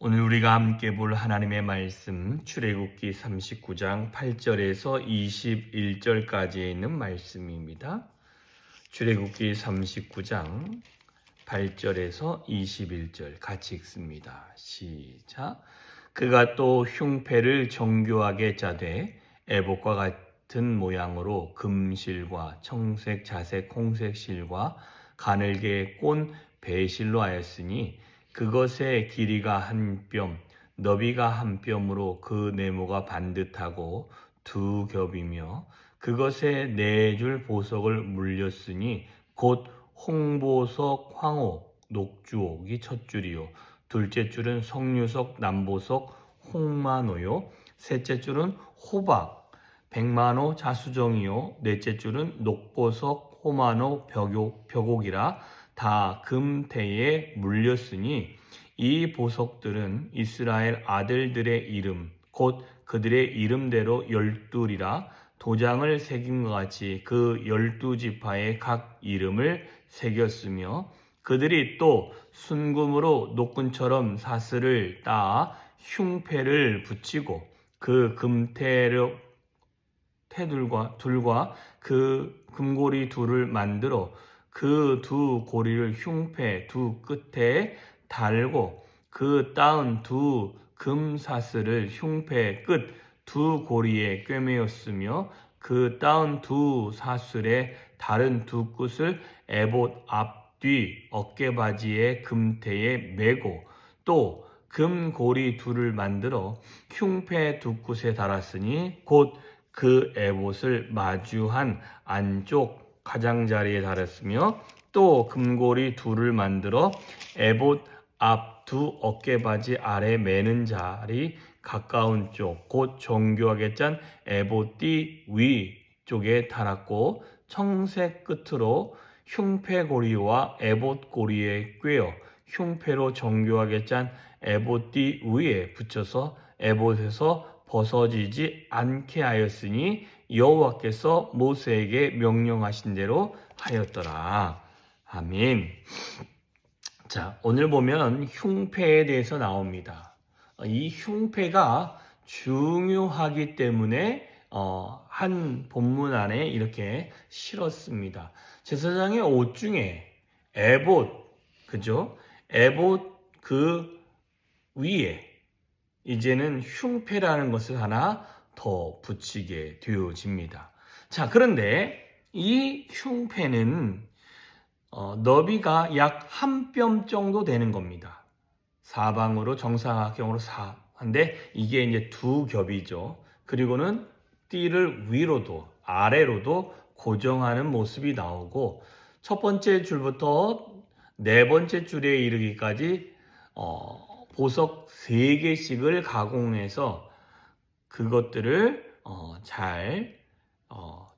오늘 우리가 함께 볼 하나님의 말씀 출애굽기 39장 8절에서 21절까지에 있는 말씀입니다. 출애굽기 39장 8절에서 21절 같이 읽습니다. 시작. 그가 또 흉패를 정교하게 짜되 애복과 같은 모양으로 금실과 청색, 자색, 홍색 실과 가늘게 꼰 배실로 하였으니 그것의 길이가 한 뼘, 너비가 한 뼘으로 그 네모가 반듯하고 두 겹이며 그것에 네줄 보석을 물렸으니 곧 홍보석, 황옥, 녹주옥이 첫 줄이요. 둘째 줄은 석류석, 남보석, 홍만호요. 셋째 줄은 호박, 백만호, 자수정이요. 넷째 줄은 녹보석, 호만호, 벽옥, 벽옥이라 다 금태에 물렸으니 이 보석들은 이스라엘 아들들의 이름, 곧 그들의 이름대로 열둘이라 도장을 새긴 것 같이 그 열두 지파의 각 이름을 새겼으며 그들이 또 순금으로 노끈처럼 사슬을 따 흉패를 붙이고 그 금태를 태둘과 둘과 그 금고리 둘을 만들어 그 두 고리를 흉패 두 끝에 달고 그 따은 두 금사슬을 흉패 끝 두 고리에 꿰매었으며 그 따은 두 사슬의 다른 두 끝을 에봇 앞뒤 어깨바지의 금태에 매고 또 금고리 둘을 만들어 흉패 두 끝에 달았으니 곧 그 에봇을 마주한 안쪽 가장자리에 달았으며 또 금고리 둘을 만들어 에봇 앞 두 어깨바지 아래 매는 자리 가까운 쪽, 곧 정교하게 짠 에봇띠 위 쪽에 달았고 청색 끝으로 흉패고리와 에봇고리에 꿰어 흉패로 정교하게 짠 에봇띠 위에 붙여서 에봇에서 벗어지지 않게 하였으니 여호와께서 모세에게 명령하신 대로 하였더라. 아멘. 자, 오늘 보면 흉패에 대해서 나옵니다. 이 흉패가 중요하기 때문에 어, 한 본문 안에 이렇게 실었습니다. 제사장의 옷 중에 에봇, 그죠? 에봇 그 위에 이제는 흉패라는 것을 하나 더 붙이게 되어집니다. 자, 그런데 이 흉패는 어, 너비가 약 한 뼘 정도 되는 겁니다. 사방으로 정사각형으로 사한데 이게 이제 두 겹이죠. 그리고는 띠를 위로도 아래로도 고정하는 모습이 나오고 첫 번째 줄부터 네 번째 줄에 이르기까지 어, 보석 세 개씩을 가공해서 그것들을 어, 잘이 어,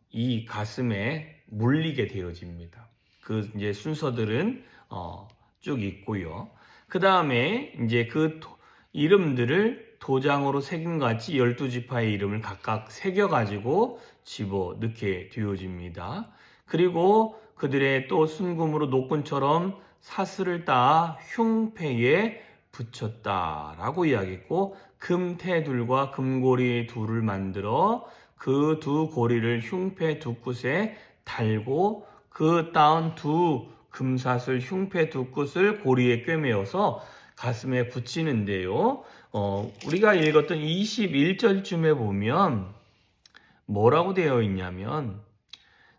가슴에 물리게 되어집니다. 그 이제 순서들은 어, 쭉 있고요. 그 다음에 이제 그 도, 이름들을 도장으로 새긴 같이 12지파의 이름을 각각 새겨 가지고 집어 넣게 되어집니다. 그리고 그들의 또 순금으로 노끈처럼 사슬을 따 흉패에 붙였다라고 이야기했고 금태둘과 금고리 둘을 만들어 그 두 고리를 흉패 두 끝에 달고 그 따은 두 금사슬 흉패 두 끝을 고리에 꿰매어서 가슴에 붙이는데요. 어, 우리가 읽었던 21절쯤에 보면 뭐라고 되어 있냐면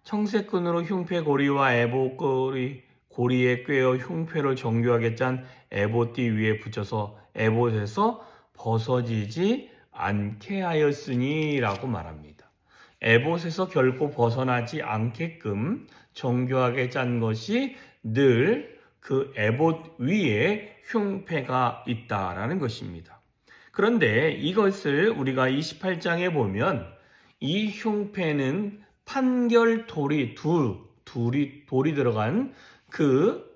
청색끈으로 흉패 고리와 에봇고리 고리에 꿰어 흉패를 정교하게 짠 에봇띠 위에 붙여서 에봇에서 벗어지지 않게 하였으니 라고 말합니다. 에봇에서 결코 벗어나지 않게끔 정교하게 짠 것이 늘 그 에봇 위에 흉패가 있다라는 것입니다. 그런데 이것을 우리가 28장에 보면 이 흉패는 판결 돌이 둘, 둘이 돌이 들어간 그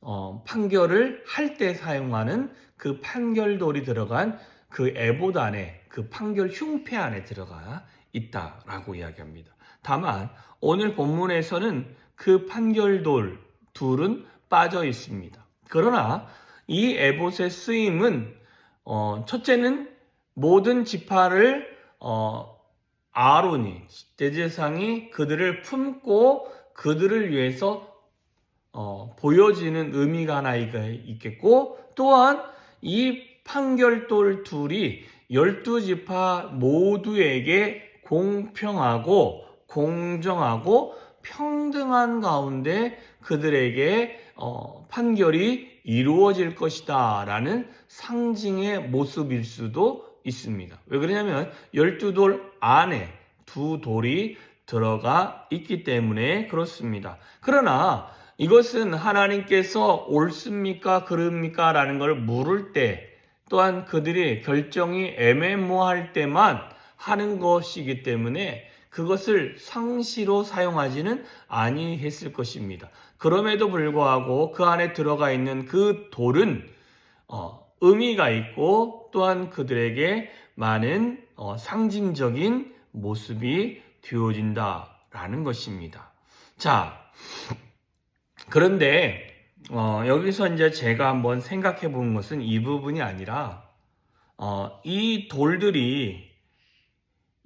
어, 판결을 할 때 사용하는 그 판결돌이 들어간 그 에봇 안에 그 판결 흉패 안에 들어가 있다라고 이야기합니다. 다만 오늘 본문에서는 그 판결돌 둘은 빠져 있습니다. 그러나 이 에봇의 쓰임은 어, 첫째는 모든 지파를 어, 아론이 대제상이 그들을 품고 그들을 위해서 어, 보여지는 의미가 하나 있겠고 또한 이 판결돌 둘이 열두 지파 모두에게 공평하고 공정하고 평등한 가운데 그들에게 어, 판결이 이루어질 것이다 라는 상징의 모습일 수도 있습니다. 왜 그러냐면 열두 돌 안에 두 돌이 들어가 있기 때문에 그렇습니다. 그러나 이것은 하나님께서 옳습니까 그릅니까 라는 걸 물을 때 또한 그들이 결정이 애매모할 때만 하는 것이기 때문에 그것을 상시로 사용하지는 아니했을 것입니다. 그럼에도 불구하고 그 안에 들어가 있는 그 돌은 어, 의미가 있고 또한 그들에게 많은 어, 상징적인 모습이 되어진다라는 것입니다. 자, 그런데 어, 여기서 이제 제가 한번 생각해 본 것은 이 부분이 아니라 어, 이 돌들이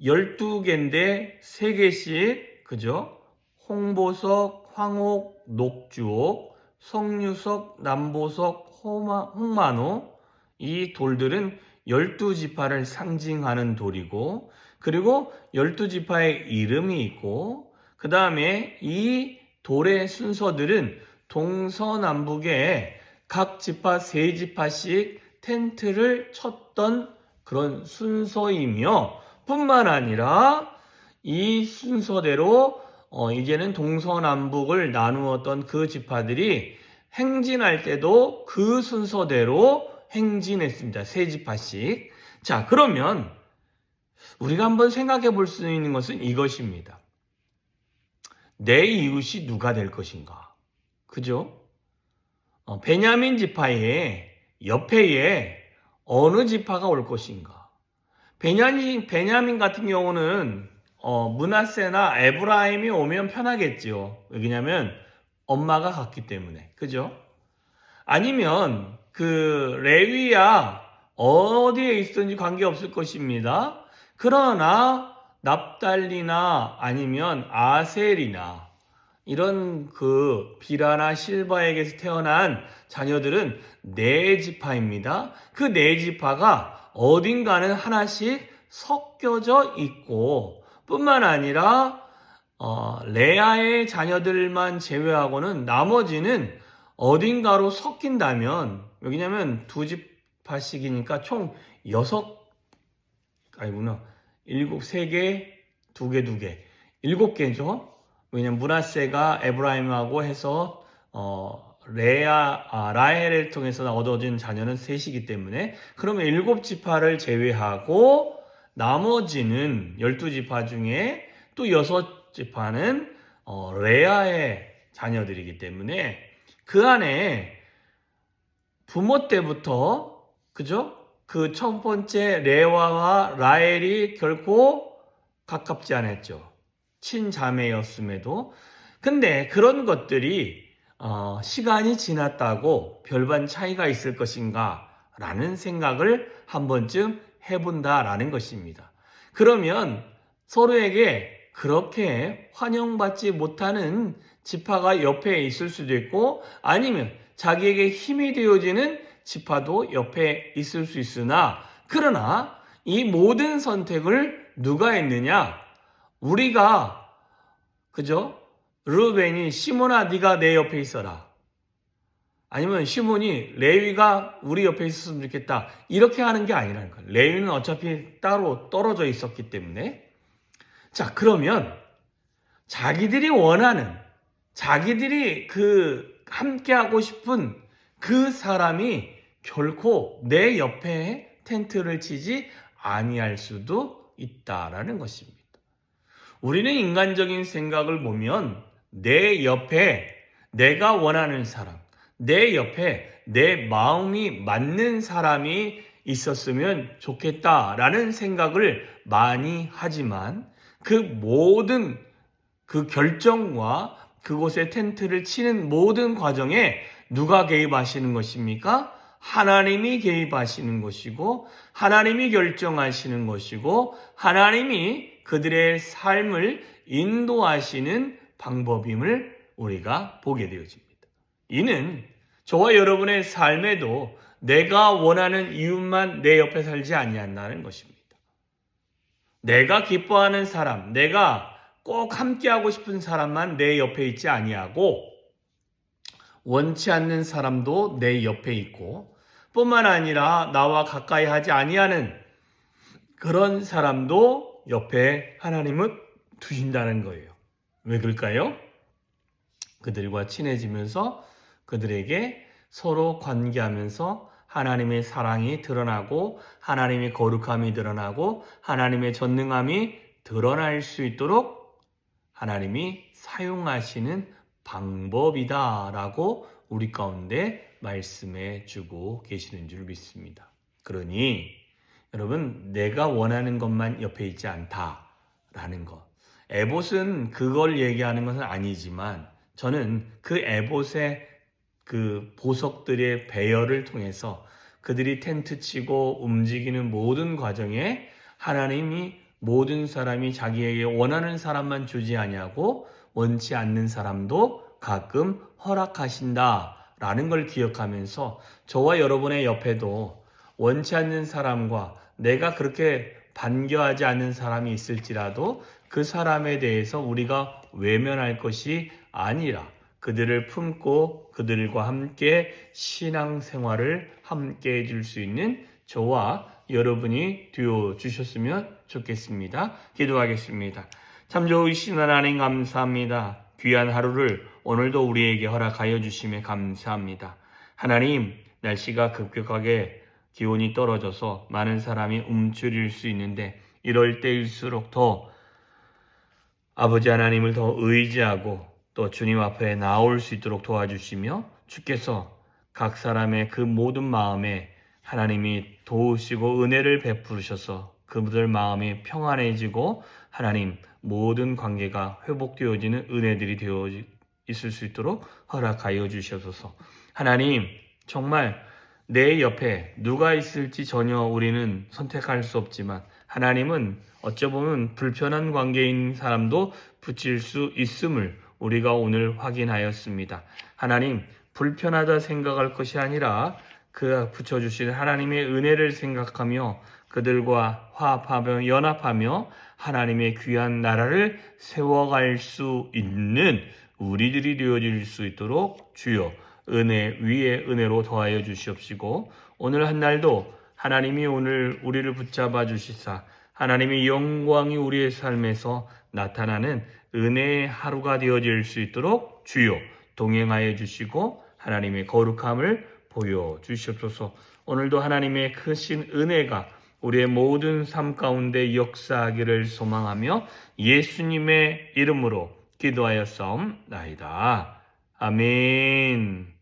12개인데 3개씩 그죠? 홍보석, 황옥, 녹주옥, 석류석, 남보석, 호마, 홍만호 이 돌들은 12지파를 상징하는 돌이고 그리고 12지파의 이름이 있고 그 다음에 이 돌의 순서들은 동서남북에 각 지파 세 지파씩 텐트를 쳤던 그런 순서이며 뿐만 아니라 이 순서대로 어, 이제는 동서남북을 나누었던 그 지파들이 행진할 때도 그 순서대로 행진했습니다. 세 지파씩. 자, 그러면 우리가 한번 생각해 볼 수 있는 것은 이것입니다. 내 이웃이 누가 될 것인가? 그죠? 어, 베냐민 지파의 옆에에 어느 지파가 올 것인가? 베냐민, 베냐민 같은 경우는 어, 문하세나 에브라임이 오면 편하겠지요. 왜냐면 엄마가 같기 때문에. 그죠? 아니면 그 레위야 어디에 있든지 관계없을 것입니다. 그러나 납달리나 아니면 아셀이나 이런 그 비라나 실바에게서 태어난 자녀들은 네 지파입니다. 그 네 지파가 어딘가는 하나씩 섞여져 있고 뿐만 아니라 어, 레아의 자녀들만 제외하고는 나머지는 어딘가로 섞인다면 여기냐면 두 지파씩이니까 총 여섯 아니구나 일곱 세 개, 두 개, 두 개, 일곱 개죠. 왜냐면 문하세가 에브라임하고 해서 어, 레아 아, 라헬을 통해서 얻어진 자녀는 셋이기 때문에 그러면 일곱 지파를 제외하고 나머지는 열두 지파 중에 또 여섯 지파는 어, 레아의 자녀들이기 때문에 그 안에 부모 때부터 그죠? 그 첫 번째 레와와 라헬이 결코 가깝지 않았죠. 친자매였음에도. 근데 그런 것들이 어, 시간이 지났다고 별반 차이가 있을 것인가 라는 생각을 한 번쯤 해본다라는 것입니다. 그러면 서로에게 그렇게 환영받지 못하는 지파가 옆에 있을 수도 있고 아니면 자기에게 힘이 되어지는 지파도 옆에 있을 수 있으나 그러나 이 모든 선택을 누가 했느냐? 우리가 그죠? 르벤이 시몬아 네가 내 옆에 있어라. 아니면 시몬이 레위가 우리 옆에 있었으면 좋겠다. 이렇게 하는 게 아니라는 거예요. 레위는 어차피 따로 떨어져 있었기 때문에. 자, 그러면 자기들이 원하는 자기들이 그 함께 하고 싶은 그 사람이 결코 내 옆에 텐트를 치지 아니할 수도 있다라는 것입니다. 우리는 인간적인 생각을 보면 내 옆에 내가 원하는 사람, 내 옆에 내 마음이 맞는 사람이 있었으면 좋겠다라는 생각을 많이 하지만 그 모든 그 결정과 그곳에 텐트를 치는 모든 과정에 누가 개입하시는 것입니까? 하나님이 개입하시는 것이고 하나님이 결정하시는 것이고 하나님이 그들의 삶을 인도하시는 방법임을 우리가 보게 되어집니다. 이는 저와 여러분의 삶에도 내가 원하는 이웃만 내 옆에 살지 아니한다는 것입니다. 내가 기뻐하는 사람, 내가 꼭 함께하고 싶은 사람만 내 옆에 있지 아니하고 원치 않는 사람도 내 옆에 있고 뿐만 아니라 나와 가까이 하지 아니하는 그런 사람도 옆에 하나님은 두신다는 거예요. 왜 그럴까요? 그들과 친해지면서 그들에게 서로 관계하면서 하나님의 사랑이 드러나고 하나님의 거룩함이 드러나고 하나님의 전능함이 드러날 수 있도록 하나님이 사용하시는 방법이다 라고 우리 가운데 말씀해 주고 계시는 줄 믿습니다. 그러니 여러분 내가 원하는 것만 옆에 있지 않다 라는 것. 에봇은 그걸 얘기하는 것은 아니지만 저는 그 에봇의 그 보석들의 배열을 통해서 그들이 텐트 치고 움직이는 모든 과정에 하나님이 모든 사람이 자기에게 원하는 사람만 주지 아니하고 원치 않는 사람도 가끔 허락하신다 라는 걸 기억하면서 저와 여러분의 옆에도 원치 않는 사람과 내가 그렇게 반겨하지 않는 사람이 있을지라도 그 사람에 대해서 우리가 외면할 것이 아니라 그들을 품고 그들과 함께 신앙 생활을 함께 해줄 수 있는 저와 여러분이 되어 주셨으면 좋겠습니다. 기도하겠습니다. 참 좋으신 하나님 감사합니다. 귀한 하루를 오늘도 우리에게 허락하여 주심에 감사합니다. 하나님, 날씨가 급격하게 기온이 떨어져서 많은 사람이 움츠릴 수 있는데 이럴 때일수록 더 아버지 하나님을 더 의지하고 또 주님 앞에 나올 수 있도록 도와주시며 주께서 각 사람의 그 모든 마음에 하나님이 도우시고 은혜를 베푸셔서 그들 마음이 평안해지고 하나님 모든 관계가 회복되어지는 은혜들이 되어 있을 수 있도록 허락하여 주셔서 하나님 정말 내 옆에 누가 있을지 전혀 우리는 선택할 수 없지만 하나님은 어쩌보면 불편한 관계인 사람도 붙일 수 있음을 우리가 오늘 확인하였습니다. 하나님, 불편하다 생각할 것이 아니라 그 붙여주신 하나님의 은혜를 생각하며 그들과 화합하며 연합하며 하나님의 귀한 나라를 세워갈 수 있는 우리들이 되어질 수 있도록 주여 은혜 위에 은혜로 더하여 주시옵시고 오늘 한 날도 하나님이 오늘 우리를 붙잡아 주시사 하나님의 영광이 우리의 삶에서 나타나는 은혜의 하루가 되어질 수 있도록 주여 동행하여 주시고 하나님의 거룩함을 보여 주시옵소서. 오늘도 하나님의 크신 은혜가 우리의 모든 삶 가운데 역사하기를 소망하며 예수님의 이름으로 기도하여 싸움나이다. 아멘.